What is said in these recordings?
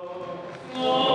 Вже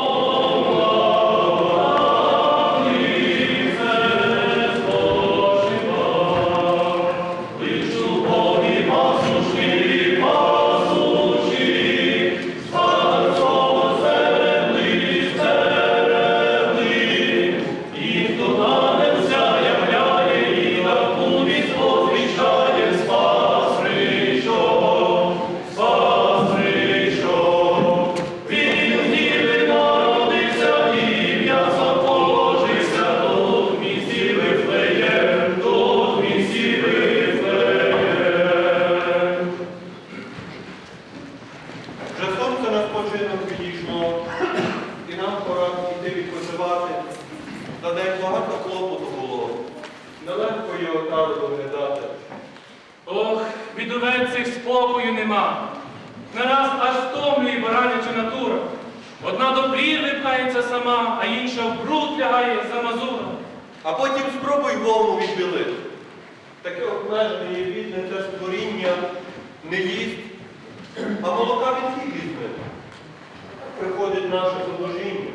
Так приходить наше зубожіння.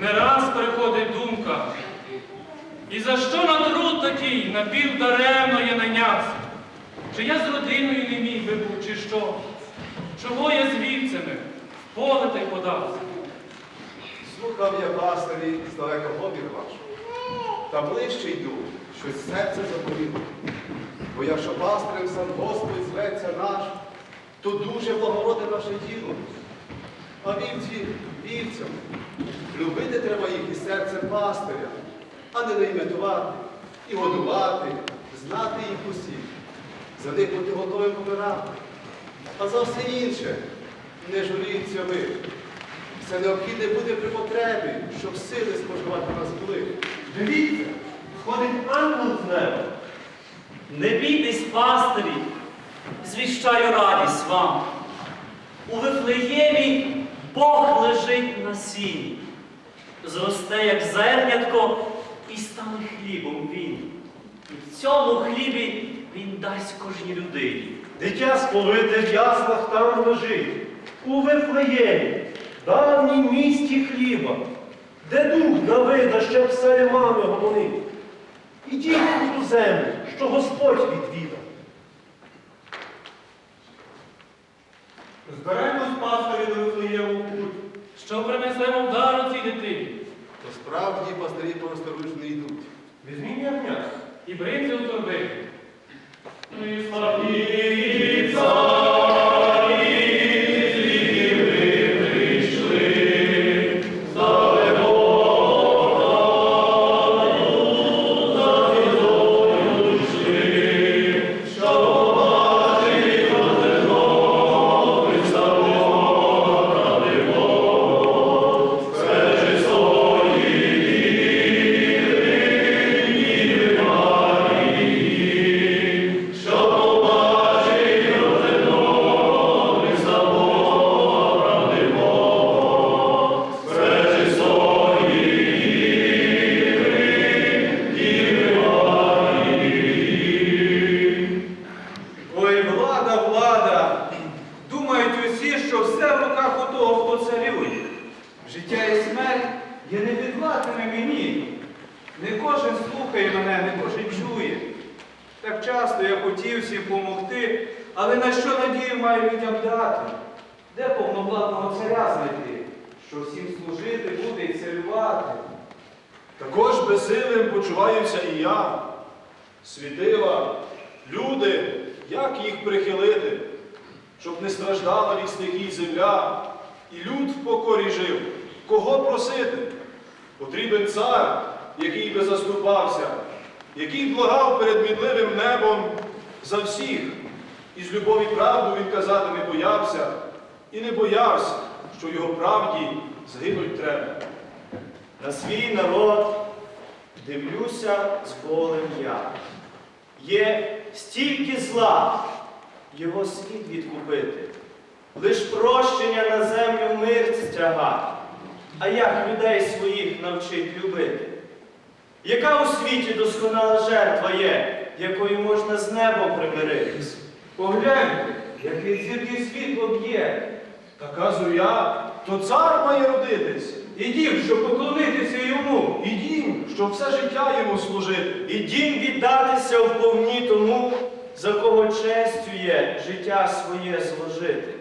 Не раз приходить думка. І за що на труд такий напівдаремно я найнявся? Чи я з родиною не міг би був, чи що? Чого я з вівцями в поле подався? Слухав я пастирі здалека гомір ваш, та ближче йду, щось серце заболіло. Бо якщо пастирем сам Господь зветься наш, то дуже благородне наше діло. А вівці вівцям. Любити треба їх із серцем пастиря, а не наймитувати і годувати, знати їх усіх, за них бути готовим помирати. А за все інше не жаліться ви. Це необхідне буде при потребі, щоб сили споживати нас були. Дивіться, сходить ангел з неба. Не бійтесь, пастирі, звіщаю радість вам. У Вифлеємі Бог лежить на сіні, зросте, як зернятко, і стане хлібом він. І в цьому хлібі він дасть кожній людині. Дитя сповите в яслах там лежить, у Вифлеємі, давнім місті хліба, де дух Давида ще псалмами гомонив. Ідіть у ту землю, що Господь відвідав. Зберемо з пастирі до Вифлеєму путь. Що принесемо вдару цій дитині? То справді пастирі не йдуть. Візьміть ягня. І бринзі у торби. Що всім служити буде і царювати? Також безсилим почуваюся і я. Світила, люди, як їх прихилити, щоб не страждала лісники й земля, і люд в покорі жив. Кого просити? Потрібен цар, який би заступався, який благав перед мінливим небом за всіх. І з любові правду він казати не боявся, і не боявся, що його правді згинуть треба. На свій народ дивлюся з болем я. Є стільки зла, його слід відкупити. Лиш прощення на землю мир стяга. А як людей своїх навчить любити? Яка у світі досконала жертва є, якою можна з небом примиритись? Погляньте, який зірки світло б'є. Така я, то цар має родитись. І дім, щоб поклонитися йому. І дім, щоб все життя йому служити. І дім віддатися вповні тому, за кого честю є життя своє зложити.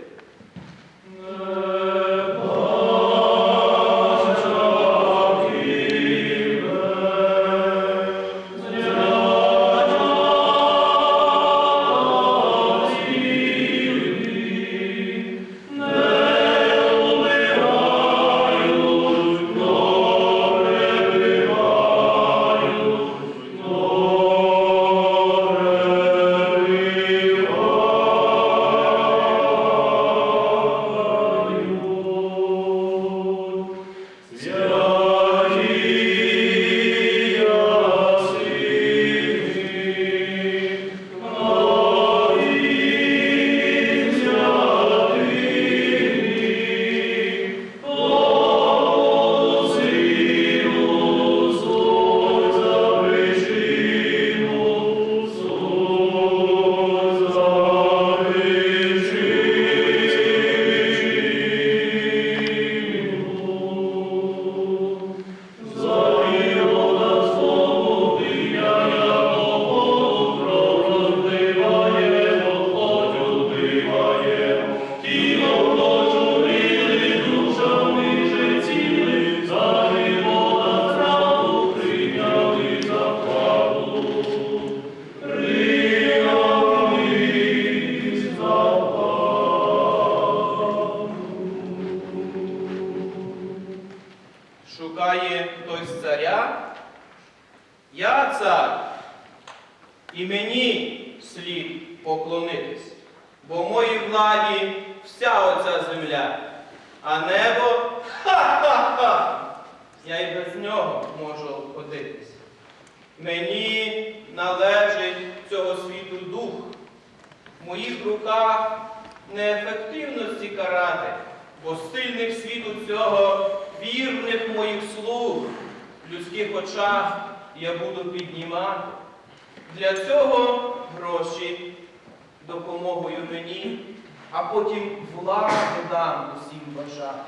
Шукає хтось царя? Я цар. І мені слід поклонитись, бо моїй владі вся оця земля, а небо ха-ха-ха! Я й без нього можу ходитись. Мені належить цього світу дух. В моїх руках неефективності карати, бо сильних світу цього вірних моїх слуг в людських очах я буду піднімати. Для цього гроші допомогою мені, а потім владу дам усім бажати.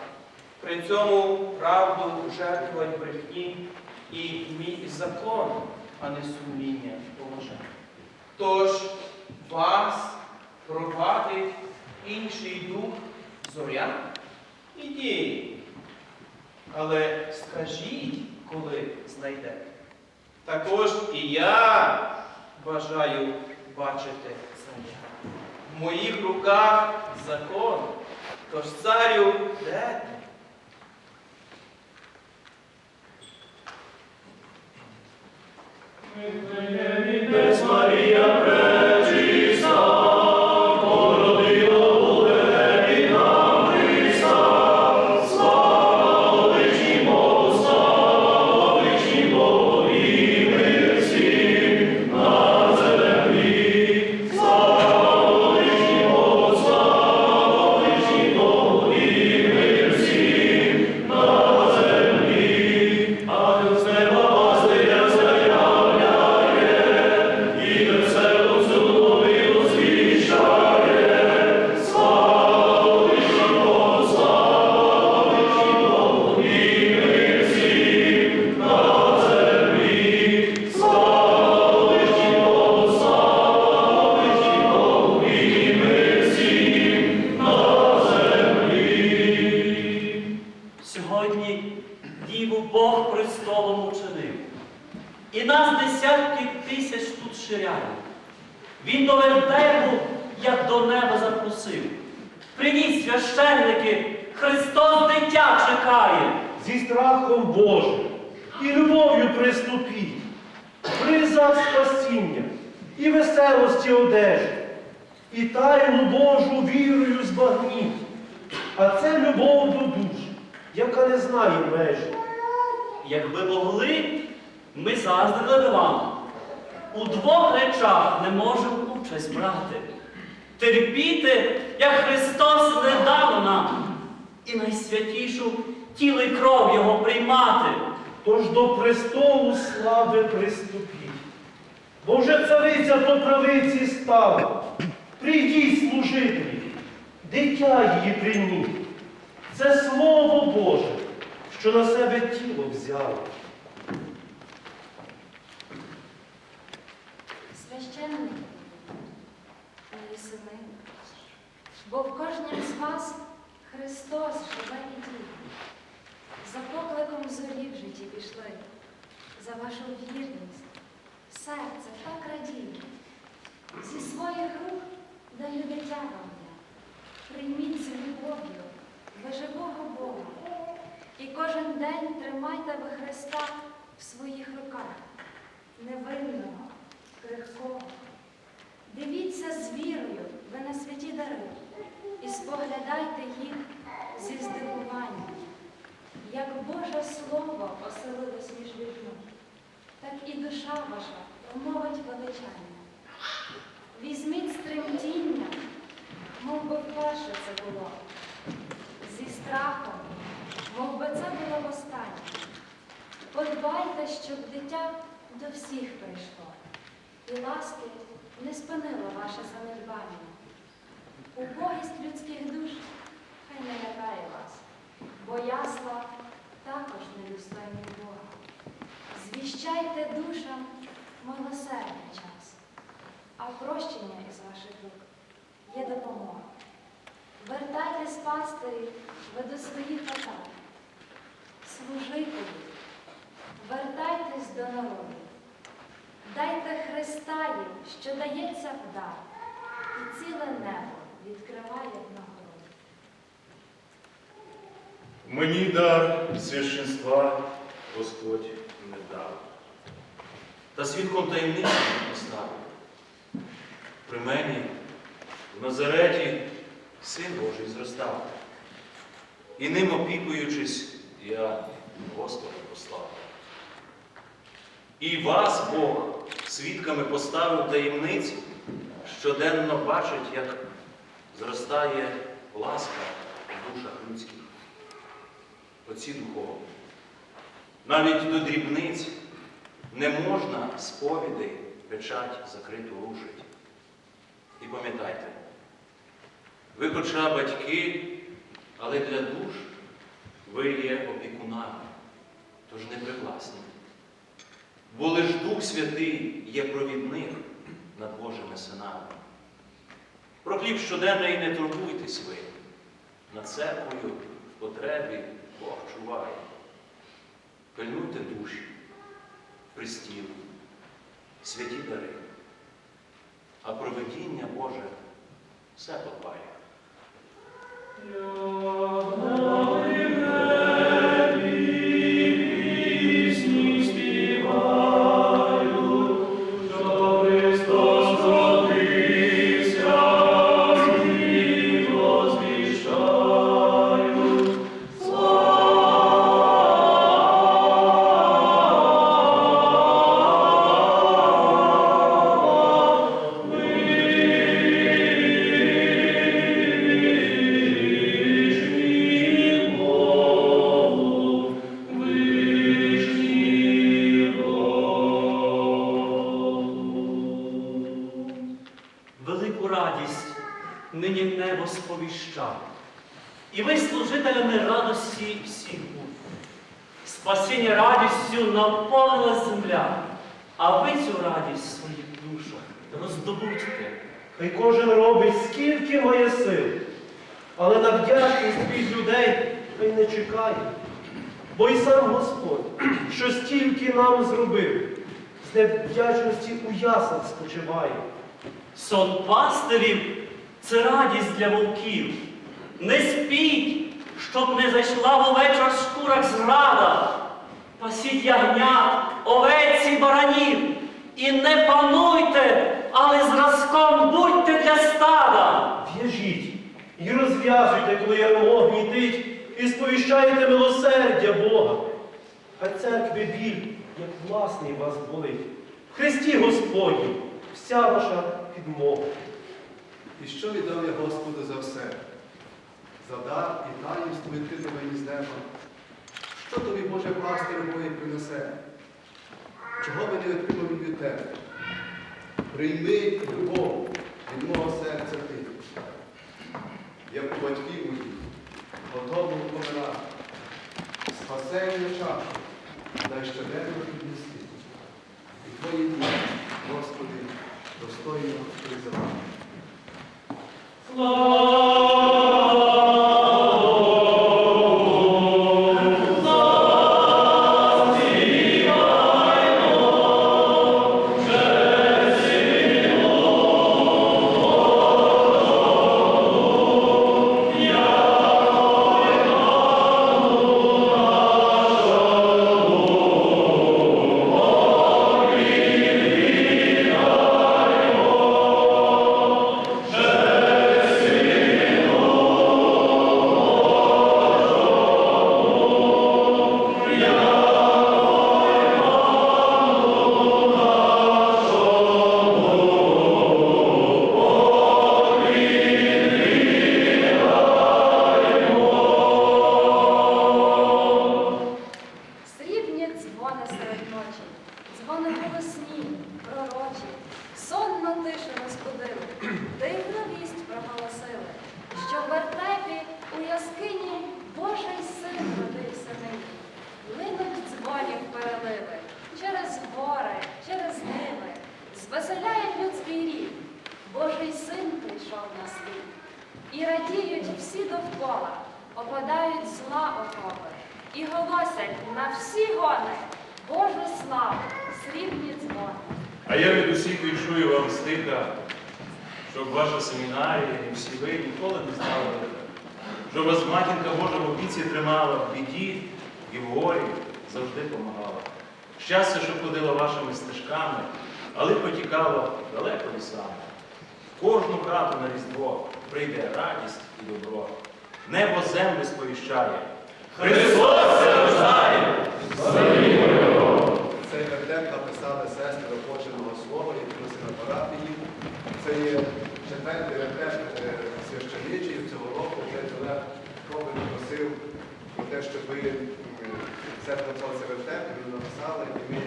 При цьому правду жертвувати брехні і мій закон, а не сумління поважати. Тож вас провадить інший дух зоря? Ідіть. Але скажіть, коли знайдете. Також і я бажаю бачити царя. В моїх руках закон. Тож царю, де ти? Без яка не знає межі. Якби могли, ми заздрили б вам. У двох речах не можемо участь брати. Терпіти, як Христос не дав нам, і найсвятішу тіло й кров Його приймати. Тож до престолу слави приступіть. Бо вже цариця по правиці стала. Прийдіть, служителі, дитя її прийміть. Це Слово Боже, що на себе тіло взяло. Священники, мої сини, бо в кожнім з вас Христос живе і діє. За покликом зорі в житті пішли, за вашу вірність, серце так радіє. Зі своїх рук даю дитя вам я. Прийміть з любов'ю ви живого Бога. І кожен день тримайте ви Христа в своїх руках, невинного, крихкого. Дивіться з вірою ви на святі дари і споглядайте їх зі здивуванням. Як Боже Слово оселилось між людьми, так і душа ваша промовить величання. Візьміть з тремтінням, мов би вперше це було, зі страхом, мов би це було востаннє. Подбайте, щоб дитя до всіх прийшло, і ласки не спинило ваше занедбання. Убогість людських душ хай не лякає вас, бо ясла також недостойні Бога. Звіщайте душам милосердний час, а прощення із ваших рук є допомога. Вертайтесь, пастирі, ви до своїх хатах, служителі, вертайтесь до народу. Дайте Христа їм, що дається в дар, і ціле небо відкриває нагороду. Мені дар священства Господь не дав. та свідком таємниці поставив. При мені в Назареті син Божий зростав. І ним опікуючись, я Господа послав. І вас Бог свідками поставив таємниці, щоденно бачить, як зростає ласка в душах людських. Оці духовні. Навіть до дрібниць не можна сповідей печать закриту рушить. І пам'ятайте, ви хоча батьки, але для душ ви є опікунами, тож не привласні. Бо лиш Дух Святий є провідник над Божими синами. Про хліб щоденний не турбуйтесь ви. Над церквою в потребі Бог чуває. Пильнуйте душі, пристіл, святі дари, а проведіння Боже все подбає. Радість нині небо сповіщає. І ви служителями радості всіх був. Спасіння радістю наповнила земля, а ви цю радість в своїх душах роздобудьте. Хай кожен робить, скільки має сил, але на вдячність від людей хай не чекає. Бо і сам Господь, що стільки нам зробив, з невдячності у яслах спочиває. Сон пастирів це радість для вовків. Не спіть, щоб не зайшла в овечах шкурах зрада. Пасіть ягнят, овець і баранів. І не пануйте, але зразком будьте для стада. В'яжіть і розв'язуйте, коли ярмо гнітить, і сповіщайте милосердя Бога. А церкві біль, як власний вас болить. В Христі Господні вся ваша підмога. І що віддав я Господу за все? За дар і таїнство відкрите мені з неба. Що тобі, Боже, пастир мої принесе? Чого би не отримав він від тебе? Прийми любов від мого серця ти. Як у батьків моїх, готову помирати. Спасення чашу, дай щоденно піднести. І твої дні, Господи, достойно призивати. Срібні Божий син прийшов на світ. І радіють всі довкола, опадають зла окопи, і голосять на всі гони Божу славу, срібні дзвони. А я від усіх віншую вам стиха, щоб ваша семінарія і всі ви ніколи не знали. Щоб вас матінка Божа в опіці тримала в біді і в горі завжди помагала. Щастя, що ходила вашими стежками, але потікало далеко лісами. Кожну хату на Різдво прийде радість і добро. Небо землю сповіщає. Христос рождає! Цей вертеп написали сестри опоченого слова, які носили на парафії. Це є четвертий вертеп е, священичів цього року. Вже Олег Коваль просив про те, щоб ви все написали цей вертеп, і ви написали, і ми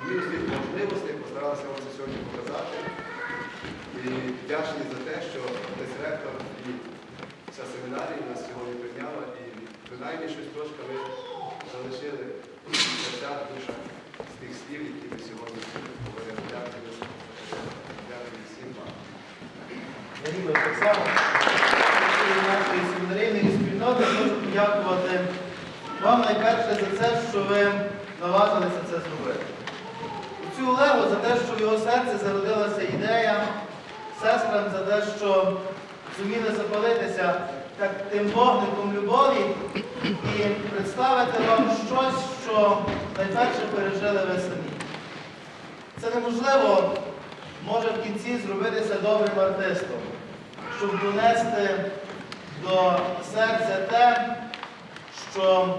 в міру своїх можливостей постаралися вам це сьогодні показати. І вдячні за те, що десь ректор і вся семінарія нас сьогодні прийняла, і щось трошки ви залишили в серцях, душах з тих слів, які ви сьогодні говорили. Дякую. Дякую всім вам. Дякую так само. Нашої семінарійної спільноти хочу подякувати вам найперше за це, що ви наважилися це зробити. Цю Олегу за те, що в його серці зародилася ідея, сестрам за те, що зуміли запалитися так тим вогником любові і представити вам щось, що найперше пережили ви самі. Це неможливо може в кінці зробитися добрим артистом, щоб донести до серця те, що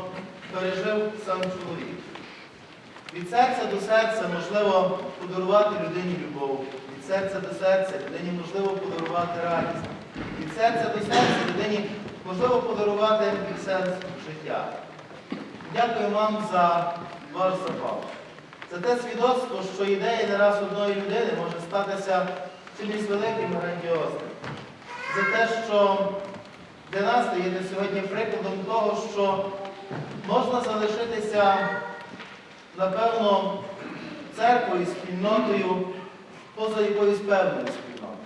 пережив сам чоловік. Від серця до серця можливо подарувати людині любов. Від серця до серця людині можливо подарувати радість. Від серця до серця можливо подарувати сенс життя. Дякую вам за ваш запал. Це те свідоцтво, що ідея не раз одної людини може статися чимось великим і грандіозним. За те, що для нас стаєте сьогодні прикладом того, що можна залишитися, напевно, церквою, спільнотою, поза якоюсь певною спільнотою.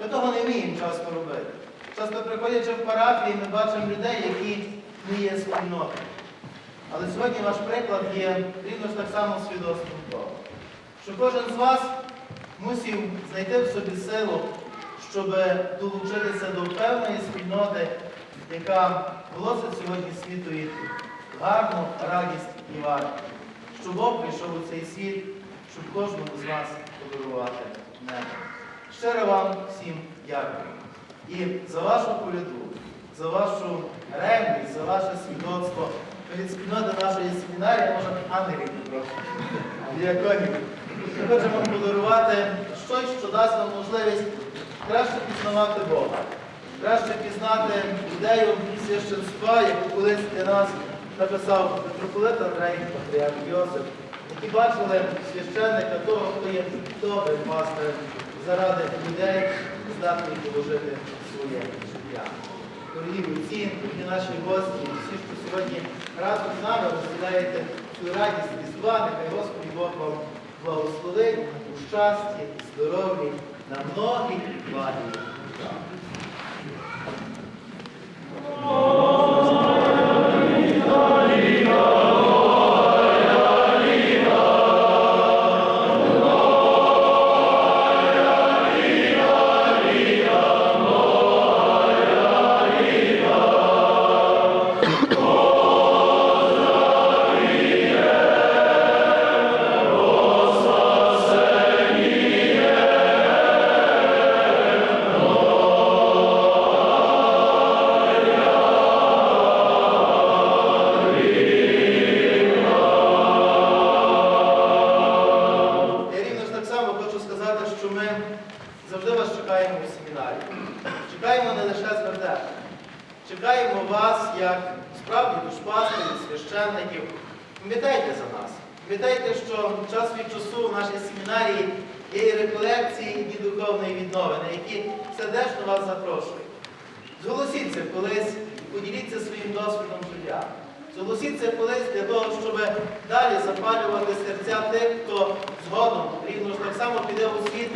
Ми того не вміємо часто робити. Часто приходячи в парафії, ми бачимо людей, які не є спільнотою. Але сьогодні ваш приклад є рівно ж так само свідоцтвом того, що кожен з вас мусів знайти в собі силу, щоб долучитися до певної спільноти, яка голосить сьогодні світові гарну радість і вартість. Щоб Бог прийшов у цей світ, щоб кожному з вас подарувати небо. Щиро вам всім дякую. І за вашу коляду, за вашу ревність, за ваше свідоцтво від спільноти нашої семінарії, може ангелів трохи. Ми хочемо подарувати щось, що дасть вам можливість краще пізнавати Бога, краще пізнати ідею священства, яку колись для нас написав митрополит Андрей Патріарх Йосип, які бачили священника того, хто є добрим пастирем заради людей, здатний положити своє життя. дорогі отці, дорогі наші гості, всі, що сьогодні разом з нами розділяєте цю радість Різдва, нехай Господь Бог вам благословить у щасті, здоров'ї, на многі благі літа. Запрошують. Зголосіться колись, поділіться своїм досвідом життя. Зголосіться колись для того, щоб далі запалювати серця тих, хто згодом рівно ж так само піде у світ,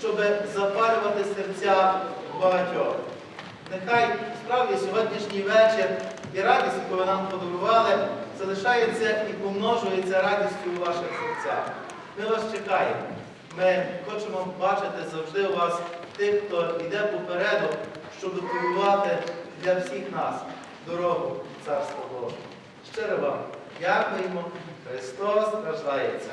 щоб запалювати серця багатьох. Нехай справді сьогоднішній вечір і радість, яку ви нам подарували, залишається і помножується радістю у ваших серцях. Ми вас чекаємо. Ми хочемо бачити завжди у вас тих, хто йде попереду, щоб готувати для всіх нас дорогу Царства Божого. Щиро вам дякуємо. Христос страждається.